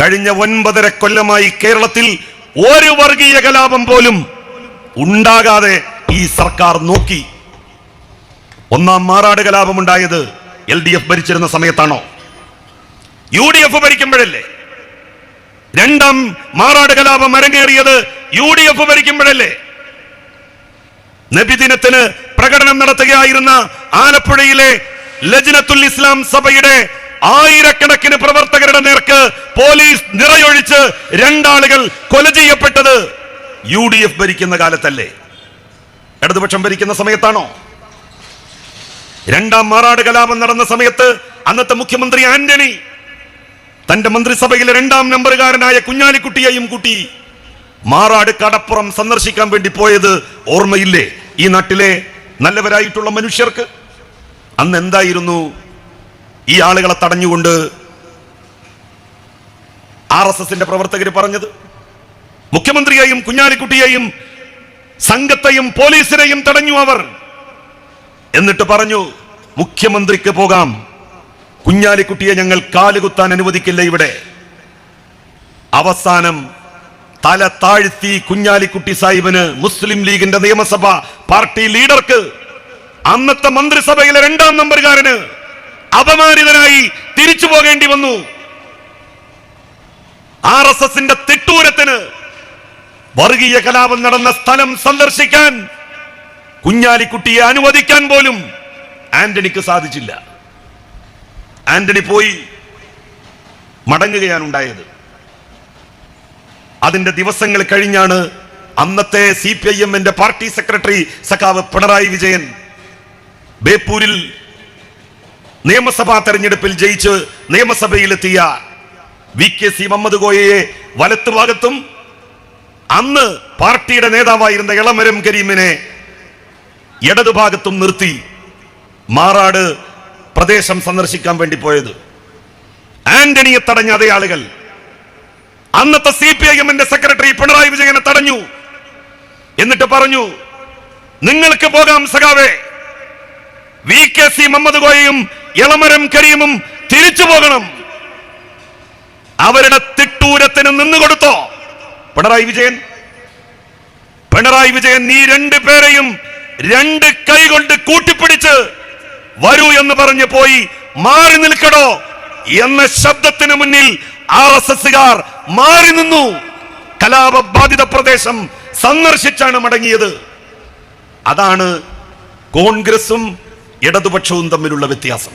കഴിഞ്ഞ ഒൻപതര കൊല്ലമായി കേരളത്തിൽ ഒരു വർഗീയ കലാപം പോലും ഉണ്ടാകാതെ ഈ സർക്കാർ നോക്കി. ഒന്നാം മാറാട് കലാപം ഉണ്ടായത് എൽ ഡി എഫ് ഭരിച്ചിരുന്ന സമയത്താണോ? യു ഡി എഫ് ഭരിക്കുമ്പോഴല്ലേ? രണ്ടാം മാറാട് കലാപം അരങ്ങേറിയത് യു ഡി എഫ് ഭരിക്കുമ്പോഴല്ലേ? നബിദിനത്തിന് പ്രകടനം നടത്തുകയായിരുന്ന ആലപ്പുഴയിലെ ലജ്നത്തുൽ ഇസ്ലാം സഭയുടെ ആയിരക്കണക്കിന് പ്രവർത്തകരുടെ നേർക്ക് പോലീസ് നിറയൊഴിച്ച് രണ്ടാളുകൾ കൊല ചെയ്യപ്പെട്ടത് യു ഡി എഫ് ഭരിക്കുന്ന കാലത്തല്ലേ? ഇടതുപക്ഷം ഭരിക്കുന്ന സമയത്താണോ? രണ്ടാം മാറാട് കലാപം നടന്ന സമയത്ത് അന്നത്തെ മുഖ്യമന്ത്രി ആന്റണി തന്റെ മന്ത്രിസഭയിലെ രണ്ടാം നമ്പറുകാരനായ കുഞ്ഞാലിക്കുട്ടിയെയും കൂട്ടി മാറാട് കടപ്പുറം സന്ദർശിക്കാൻ വേണ്ടി പോയത് ഓർമ്മയില്ലേ? ഈ നാട്ടിലെ നല്ലവരായിട്ടുള്ള മനുഷ്യർക്ക് അന്ന് എന്തായിരുന്നു? ഈ ആളുകളെ തടഞ്ഞുകൊണ്ട് ആർ എസ് എസിന്റെ പ്രവർത്തകർ പറഞ്ഞത്. മുഖ്യമന്ത്രിയെയും കുഞ്ഞാലിക്കുട്ടിയെയും സംഘത്തെയും പോലീസിനെയും തടഞ്ഞു അവർ. എന്നിട്ട് പറഞ്ഞു മുഖ്യമന്ത്രിക്ക് പോകാം. കുഞ്ഞാലിക്കുട്ടിയെ ഞങ്ങൾ കാലുകുത്താൻ അനുവദിക്കില്ല ഇവിടെ. അവസാനം തല താഴ്ത്തി കുഞ്ഞാലിക്കുട്ടി സാഹിബിന് മുസ്ലിം ലീഗിന്റെ നിയമസഭ പാർട്ടി ലീഡർക്ക് അന്നത്തെ മന്ത്രിസഭയിലെ രണ്ടാം നമ്പറുകാരന് അപമാനിതനായി തിരിച്ചു പോകേണ്ടി വന്നു. ആർ എസ് എസിന്റെ തിട്ടൂരത്തിന് വർഗീയ കലാപം നടന്ന സ്ഥലം സന്ദർശിക്കാൻ കുഞ്ഞാലിക്കുട്ടിയെ അനുവദിക്കാൻ പോലും ആന്റണിക്ക് സാധിച്ചില്ല. ആന്റണി പോയി മടങ്ങുകയാണ് ഉണ്ടായത് അതിന്റെ ദിവസങ്ങൾ കഴിഞ്ഞാണ് അന്നത്തെ സി പി ഐ എമ്മിന്റെ പാർട്ടി സെക്രട്ടറി സഖാവ് പിണറായി വിജയൻ ബേപ്പൂരിൽ നിയമസഭാ തെരഞ്ഞെടുപ്പിൽ ജയിച്ച് നിയമസഭയിലെത്തിയ വി കെ സി മുഹമ്മദ് കോയയെ വലത്തുഭാഗത്തും അന്ന് പാർട്ടിയുടെ നേതാവായിരുന്ന ഇളമരം കരീമിനെ ഇടതുഭാഗത്തും നിർത്തി മാറാട് പ്രദേശം സന്ദർശിക്കാൻ വേണ്ടി പോയത്. ആന്റണിയെ തടഞ്ഞ അതേ ആളുകൾ. അന്നത്തെ സി പി ഐ എമ്മിന്റെ സെക്രട്ടറി പിണറായി വിജയനെ തടഞ്ഞു. എന്നിട്ട് പറഞ്ഞു നിങ്ങൾക്ക് പോകാം സഖാവേ. വി കെ സി മുഹമ്മദ് കോയയും ഇളമരം കരീമും തിരിച്ചു പോകണം. അവരുടെ തിട്ടൂരത്തിന് നിന്നുകൊടുത്തോ പിണറായി വിജയൻ പിണറായി വിജയൻ നീ രണ്ടു പേരെയും രണ്ട് കൈ കൊണ്ട് കൂട്ടിപ്പിടിച്ച് വരൂ എന്ന് പറഞ്ഞു പോയി മാറി നിൽക്കടോ എന്ന ശബ്ദത്തിന് മുന്നിൽ ആർ എസ് എസുകാർ മാറി നിന്നു. കലാപബാധിത പ്രദേശം സന്ദർശിച്ചാണ് മടങ്ങിയത്. അതാണ് കോൺഗ്രസും ഇടതുപക്ഷവും തമ്മിലുള്ള വ്യത്യാസം.